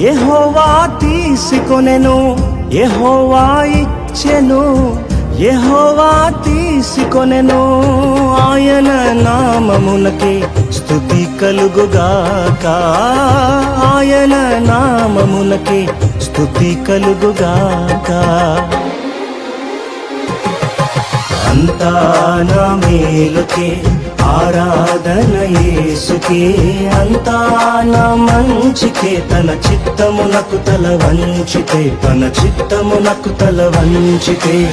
యెహోవా తీసుకొనెను యెహోవా ఇచ్చెను యెహోవా తీసుకొనెను. ఆయన నామమునకి స్తుతి కలుగుగాక. ఆయన నామమునకి స్తుతి కలుగుగాక. అంతా నా మేలుకే ఆరాధన యేసుకే అంతా నా మంచికే. తన చిత్తమునకు తల వంచితే తన చిత్తమునకు తల వంచితే.